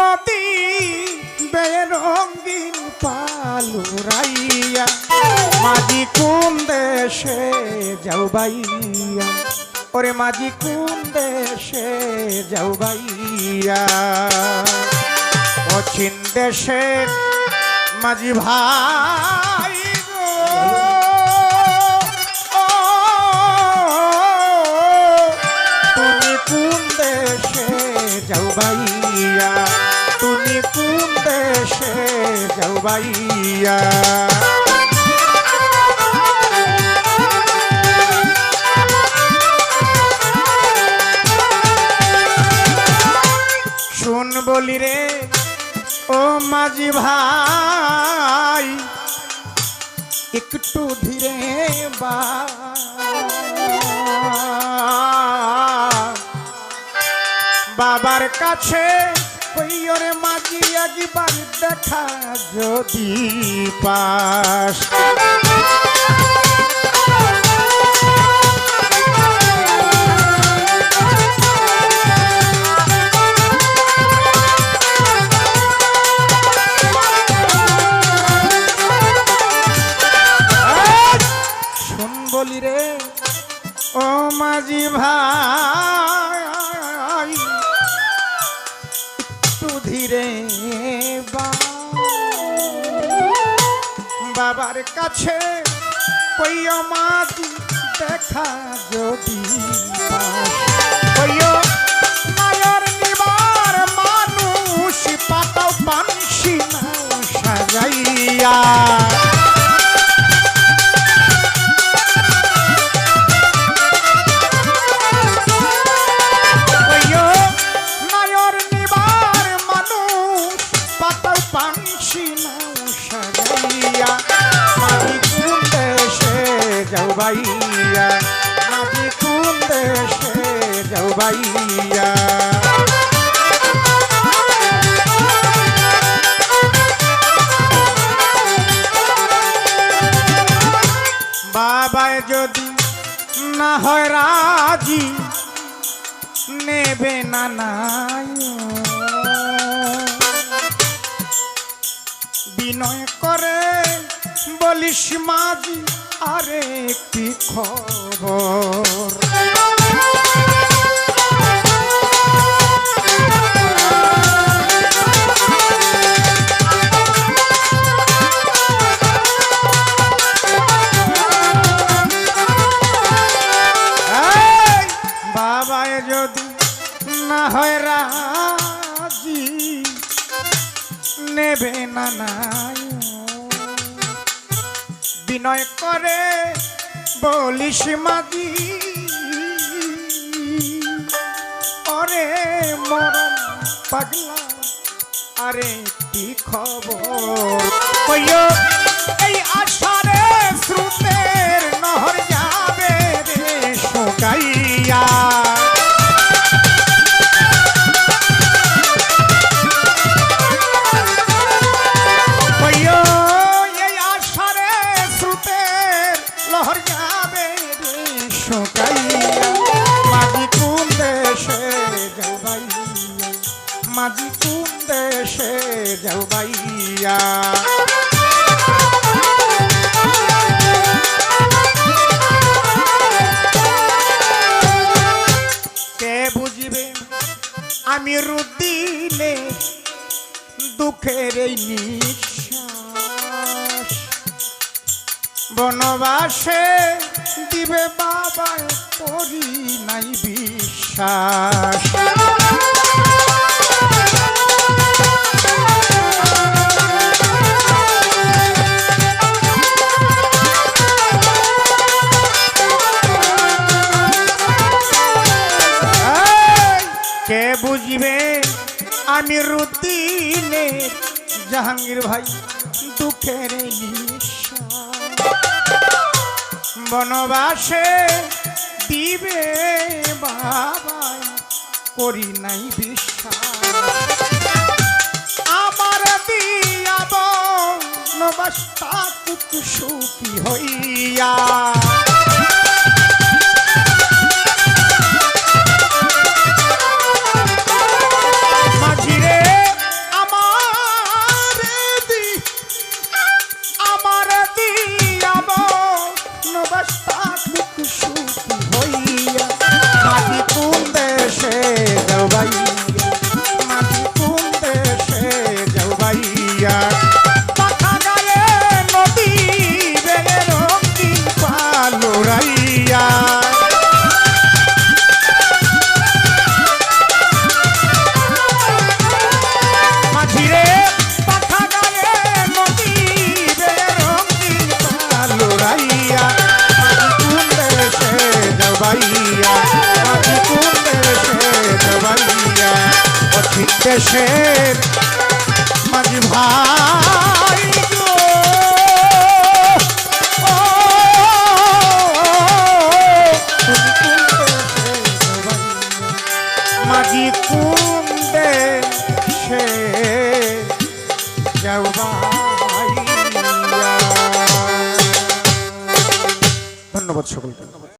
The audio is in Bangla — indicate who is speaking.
Speaker 1: নদী বেরঙ্গিন পালুরাইয়া, মাঝি কোন দেশে যাও বাইয়া? ওরে মাঝি কোন দেশে যাও বাইয়া? অচিন দেশের মাঝি ভাই তুমি কোন দেশে যাও বাইয়া? যাও বাইয়া। শুন বলি রে ও মাঝি ভাই একটু ধীরে বা। বাবার কাছে কইরে মাঝি একবার দেখা যদি পাস। ও মাঝি ভাই। বা বাবার কাছে কইও মাঝি দেখা যদি। কইও মায়ের নিবার মানুষ পাতাও পানসি না সাজাইয়া যাও বাইয়া মাঝি কোন দেশে যাও বাইয়া বাবায় যদি না হয় রাজি, নেবে না নাই। বিনয় করে বলিস মাঝি আরে একটি খবর। হয় রাজি নেবে না নাই। বিনয় করে বলিস মাগি। অরে মরম পাগলা আরে কি খবর। এই আষাঢ়ে শ্রুতের যাও বাইয়া কে বুঝিবে? আমি রুদিলে দুঃখের এই নিঃশ্বাস। বনবাসে দিবে বাবায় করি নাই বিশ্বাস। কে বুঝবে আমি রুদিনে জাহাঙ্গীর ভাই, দুঃখের বনবাসে দিবে বাবাই, করি নাই বিশ্বাস। আমার দিয়াব নবাস্তা কুক সুখী হইয়া দেশের মাঝি ভাই মাঝি কোন যাও ধন্যবাদ সকলকে।